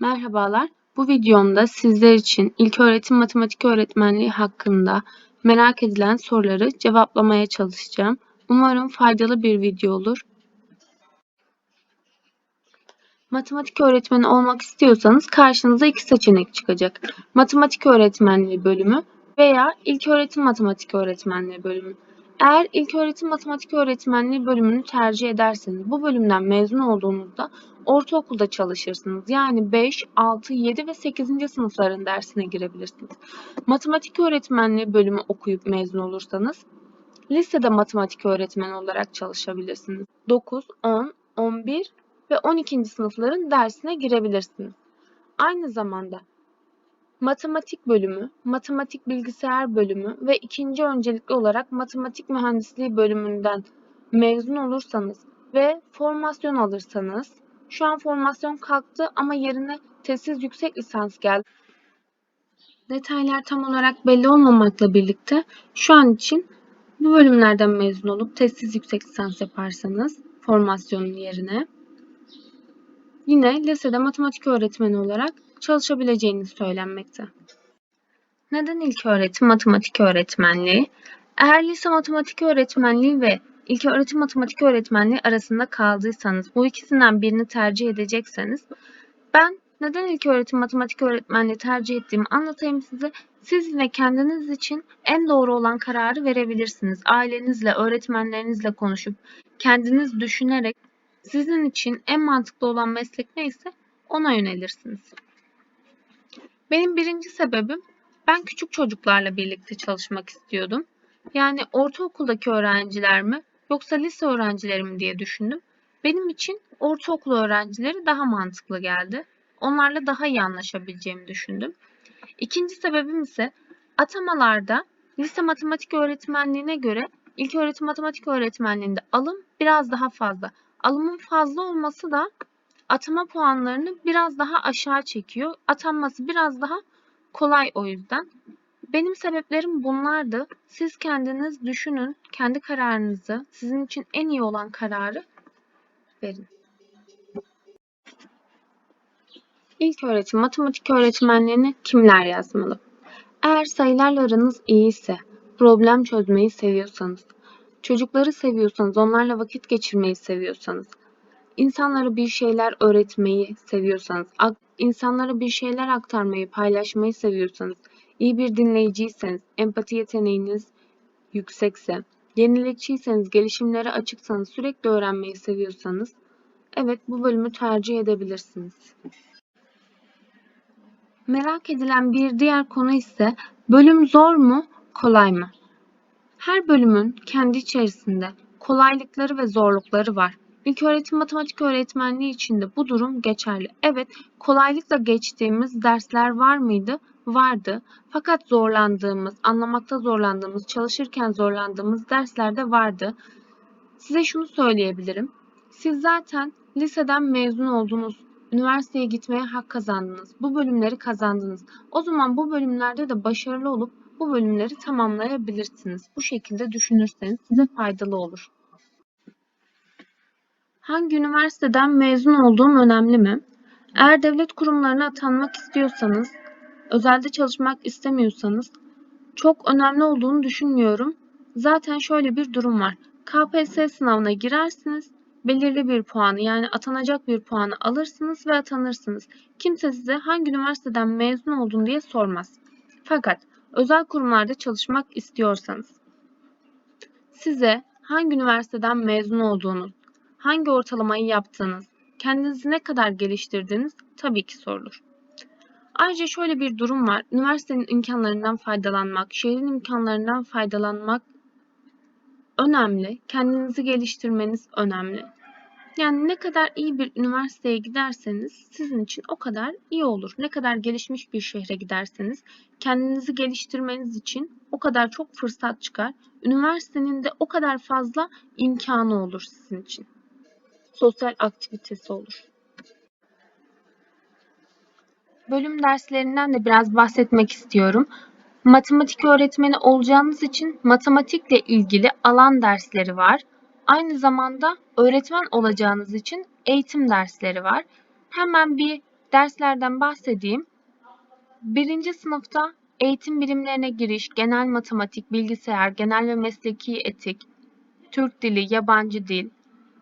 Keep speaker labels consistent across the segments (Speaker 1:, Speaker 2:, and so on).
Speaker 1: Merhabalar. Bu videomda sizler için ilköğretim matematik öğretmenliği hakkında merak edilen soruları cevaplamaya çalışacağım. Umarım faydalı bir video olur. Matematik öğretmeni olmak istiyorsanız karşınıza iki seçenek çıkacak. Matematik öğretmenliği bölümü veya ilköğretim matematik öğretmenliği bölümü. Eğer ilköğretim matematik öğretmenliği bölümünü tercih ederseniz bu bölümden mezun olduğunuzda ortaokulda çalışırsınız. Yani 5, 6, 7 ve 8. sınıfların dersine girebilirsiniz. Matematik öğretmenliği bölümü okuyup mezun olursanız lisede matematik öğretmeni olarak çalışabilirsiniz. 9, 10, 11 ve 12. sınıfların dersine girebilirsiniz. Aynı zamanda matematik bölümü, matematik bilgisayar bölümü ve ikinci öncelikli olarak matematik mühendisliği bölümünden mezun olursanız ve formasyon alırsanız, şu an formasyon kalktı ama yerine tezsiz yüksek lisans geldi. Detaylar tam olarak belli olmamakla birlikte şu an için bu bölümlerden mezun olup tezsiz yüksek lisans yaparsanız formasyonun yerine yine lisede matematik öğretmeni olarak çalışabileceğiniz söylenmekte. Neden ilköğretim matematik öğretmenliği? Eğer lise matematik öğretmenliği ve ilköğretim matematik öğretmenliği arasında kaldıysanız, bu ikisinden birini tercih edecekseniz, ben neden ilköğretim matematik öğretmenliği tercih ettiğimi anlatayım size. Siz yine kendiniz için en doğru olan kararı verebilirsiniz. Ailenizle, öğretmenlerinizle konuşup, kendiniz düşünerek sizin için en mantıklı olan meslek neyse ona yönelirsiniz. Benim birinci sebebim ben küçük çocuklarla birlikte çalışmak istiyordum. Yani ortaokuldaki öğrenciler mi yoksa lise öğrencileri mi diye düşündüm. Benim için ortaokul öğrencileri daha mantıklı geldi. Onlarla daha iyi anlaşabileceğimi düşündüm. İkinci sebebim ise atamalarda lise matematik öğretmenliğine göre ilköğretim matematik öğretmenliğinde alım biraz daha fazla. Alımın fazla olması da atama puanlarını biraz daha aşağı çekiyor. Atanması biraz daha kolay o yüzden. Benim sebeplerim bunlardı. Siz kendiniz düşünün, kendi kararınızı, sizin için en iyi olan kararı verin. İlk öğretim matematik öğretmenliğini kimler yazmalı? Eğer sayılarla aranız iyi ise, problem çözmeyi seviyorsanız, çocukları seviyorsanız, onlarla vakit geçirmeyi seviyorsanız, insanlara bir şeyler öğretmeyi seviyorsanız, insanlara bir şeyler aktarmayı, paylaşmayı seviyorsanız, iyi bir dinleyiciyseniz, empati yeteneğiniz yüksekse, yenilikçiyseniz, gelişimlere açıksanız, sürekli öğrenmeyi seviyorsanız, evet bu bölümü tercih edebilirsiniz. Merak edilen bir diğer konu ise bölüm zor mu, kolay mı? Her bölümün kendi içerisinde kolaylıkları ve zorlukları var. İlköğretim matematik öğretmenliği için de bu durum geçerli. Evet, kolaylıkla geçtiğimiz dersler var mıydı? Vardı. Fakat zorlandığımız, anlamakta zorlandığımız, çalışırken zorlandığımız dersler de vardı. Size şunu söyleyebilirim. Siz zaten liseden mezun oldunuz. Üniversiteye gitmeye hak kazandınız. Bu bölümleri kazandınız. O zaman bu bölümlerde de başarılı olup bu bölümleri tamamlayabilirsiniz. Bu şekilde düşünürseniz size faydalı olur. Hangi üniversiteden mezun olduğum önemli mi? Eğer devlet kurumlarına atanmak istiyorsanız, özelde çalışmak istemiyorsanız çok önemli olduğunu düşünmüyorum. Zaten şöyle bir durum var. KPSS sınavına girersiniz, belirli bir puanı yani atanacak bir puanı alırsınız ve atanırsınız. Kimse size hangi üniversiteden mezun oldun diye sormaz. Fakat özel kurumlarda çalışmak istiyorsanız size hangi üniversiteden mezun olduğunuz, hangi ortalamayı yaptığınız, kendinizi ne kadar geliştirdiğiniz tabii ki sorulur. Ayrıca şöyle bir durum var. Üniversitenin imkanlarından faydalanmak, şehrin imkanlarından faydalanmak önemli. Kendinizi geliştirmeniz önemli. Yani ne kadar iyi bir üniversiteye giderseniz sizin için o kadar iyi olur. Ne kadar gelişmiş bir şehre giderseniz kendinizi geliştirmeniz için o kadar çok fırsat çıkar. Üniversitenin de o kadar fazla imkanı olur sizin için sosyal aktivitesi olur. Bölüm derslerinden de biraz bahsetmek istiyorum. Matematik öğretmeni olacağınız için matematikle ilgili alan dersleri var. Aynı zamanda öğretmen olacağınız için eğitim dersleri var. Hemen bir Derslerden bahsedeyim. Birinci sınıfta eğitim bilimlerine giriş, genel matematik, bilgisayar, genel ve mesleki etik, Türk dili, yabancı dil,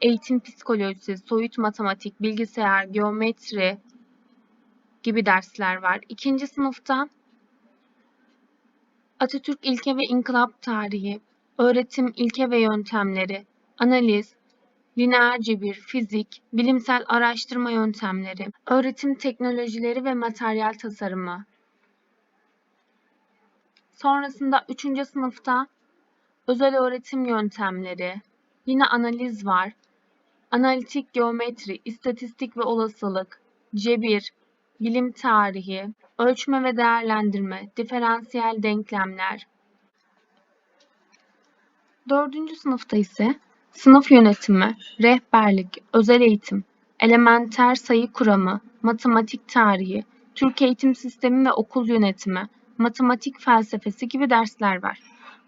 Speaker 1: eğitim psikolojisi, soyut matematik, bilgisayar, geometri gibi dersler var. İkinci sınıfta Atatürk ilke ve inkılap tarihi, öğretim ilke ve yöntemleri, analiz, lineer cebir, fizik, bilimsel araştırma yöntemleri, öğretim teknolojileri ve materyal tasarımı. Sonrasında 3. sınıfta özel öğretim yöntemleri, yine analiz var, analitik geometri, istatistik ve olasılık, cebir, bilim tarihi, ölçme ve değerlendirme, diferansiyel denklemler. Dördüncü sınıfta ise sınıf yönetimi, rehberlik, özel eğitim, elementer sayı kuramı, matematik tarihi, Türk eğitim sistemi ve okul yönetimi, matematik felsefesi gibi dersler var.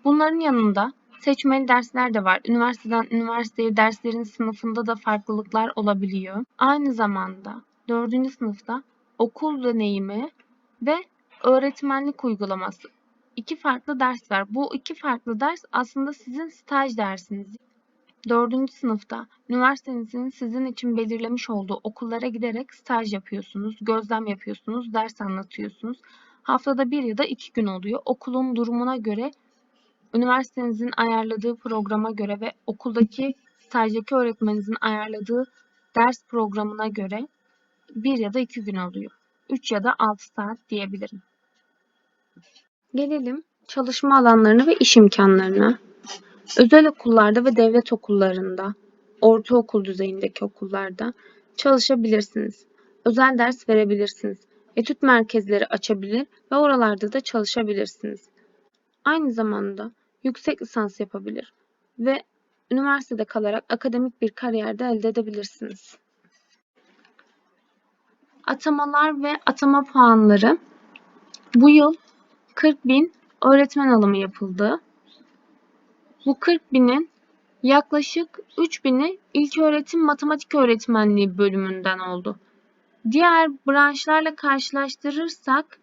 Speaker 1: Bunların yanında seçmeli dersler de var. Üniversiteden üniversiteye derslerin sınıfında da farklılıklar olabiliyor. Aynı zamanda 4. sınıfta okul deneyimi ve öğretmenlik uygulaması. İki farklı ders var. Bu iki farklı ders aslında sizin staj dersiniz. Dördüncü sınıfta üniversitenizin sizin için belirlemiş olduğu okullara giderek staj yapıyorsunuz, gözlem yapıyorsunuz, ders anlatıyorsunuz. Haftada bir ya da iki gün oluyor. Okulun durumuna göre, üniversitenizin ayarladığı programa göre ve okuldaki stajdaki öğretmeninizin ayarladığı ders programına göre bir ya da iki gün oluyor. 3 ya da 6 saat diyebilirim. Gelelim çalışma alanlarına ve iş imkanlarına. Özel okullarda ve devlet okullarında, ortaokul düzeyindeki okullarda çalışabilirsiniz. Özel ders verebilirsiniz. Etüt merkezleri açabilir ve oralarda da çalışabilirsiniz. Aynı zamanda yüksek lisans yapabilir ve üniversitede kalarak akademik bir kariyer de elde edebilirsiniz. Atamalar ve atama puanları. Bu yıl 40 bin öğretmen alımı yapıldı. Bu 40 binin yaklaşık 3 bini ilköğretim matematik öğretmenliği bölümünden oldu. Diğer branşlarla karşılaştırırsak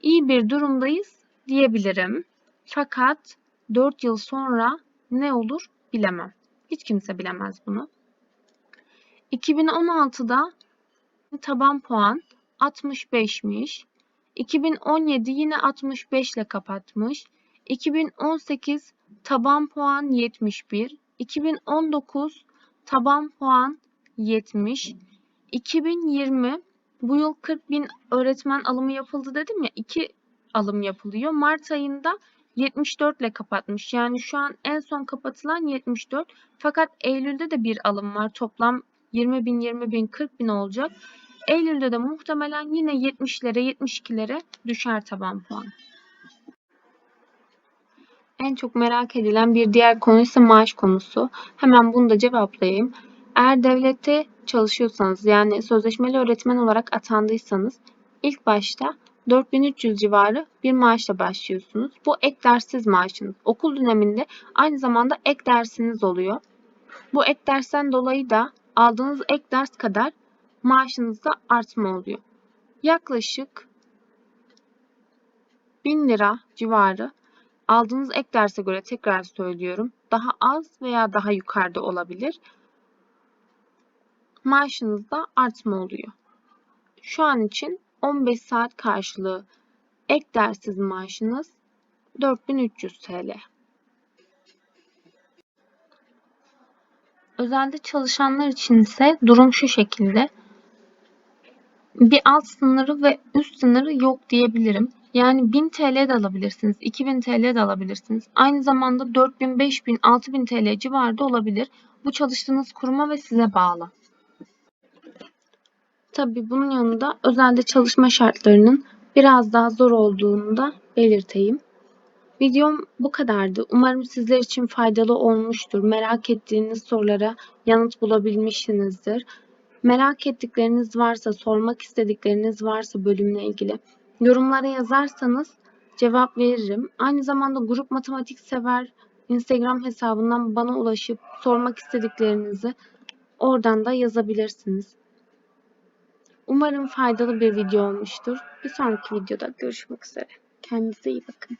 Speaker 1: iyi bir durumdayız diyebilirim. Fakat 4 yıl sonra ne olur bilemem. Hiç kimse bilemez bunu. 2016'da taban puan 65'miş. 2017 yine 65 ile kapatmış. 2018 taban puan 71. 2019 taban puan 70. 2020 bu yıl 40 bin öğretmen alımı yapıldı dedim ya 2 alım yapılıyor. Mart ayında 74 ile kapatmış. Yani şu an en son kapatılan 74. Fakat Eylül'de de bir alım var. Toplam 20 bin, 20 bin, 40 bin olacak. Eylül'de de muhtemelen yine 70'lere, 72'lere düşer taban puan. En çok merak edilen bir diğer konu ise maaş konusu. Hemen bunu da cevaplayayım. Eğer devlette çalışıyorsanız yani sözleşmeli öğretmen olarak atandıysanız ilk başta 4300 civarı bir maaşla başlıyorsunuz. Bu ek derssiz maaşınız. Okul döneminde aynı zamanda ek dersiniz oluyor. Bu ek dersten dolayı da aldığınız ek ders kadar maaşınızda artma oluyor. Yaklaşık 1000 lira civarı aldığınız ek derse göre tekrar söylüyorum daha az veya daha yukarıda olabilir. Maaşınızda artma oluyor. Şu an için 15 saat karşılığı ek dersiz maaşınız 4300 TL. Özelde çalışanlar için ise durum şu şekilde. Bir alt sınırı ve üst sınırı yok diyebilirim. Yani 1000 TL de alabilirsiniz, 2000 TL de alabilirsiniz. Aynı zamanda 4000, 5000, 6000 TL civarında olabilir. Bu çalıştığınız kuruma ve size bağlı. Tabii bunun yanında özelde çalışma şartlarının biraz daha zor olduğunu da belirteyim. Videom bu kadardı. Umarım sizler için faydalı olmuştur. Merak ettiğiniz sorulara yanıt bulabilmişsinizdir. Merak ettikleriniz varsa, sormak istedikleriniz varsa bölümle ilgili yorumlara yazarsanız cevap veririm. Aynı zamanda Grup Matematik Sever Instagram hesabından bana ulaşıp sormak istediklerinizi oradan da yazabilirsiniz. Umarım faydalı bir video olmuştur. Bir sonraki videoda görüşmek üzere. Kendinize iyi bakın.